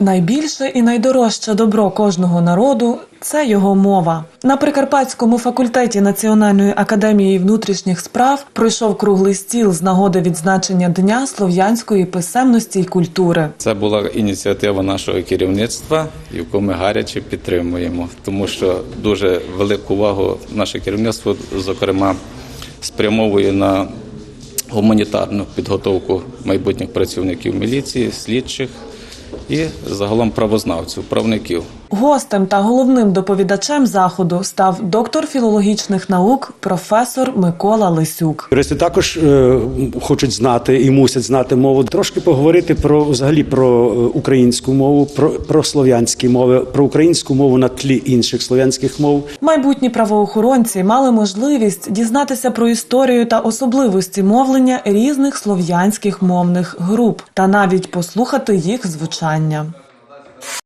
Найбільше і найдорожче добро кожного народу це його мова. На Прикарпатському факультеті Національної академії внутрішніх справ пройшов круглий стіл з нагоди відзначення Дня слов'янської писемності й культури. Це була ініціатива нашого керівництва, яку ми гаряче підтримуємо, тому що дуже велику увагу наше керівництво, зокрема, спрямовує на гуманітарну підготовку майбутніх працівників міліції, слідчих і загалом правознавців, правників. Гостем та головним доповідачем заходу став доктор філологічних наук професор Микола Лисюк. Юристи також е, хочуть знати і мусять знати мову. Трошки поговорити про взагалі про е, українську мову, про, про слов'янські мови, про українську мову на тлі інших слов'янських мов. Майбутні правоохоронці мали можливість дізнатися про історію та особливості мовлення різних слов'янських мовних груп та навіть послухати їх звучання.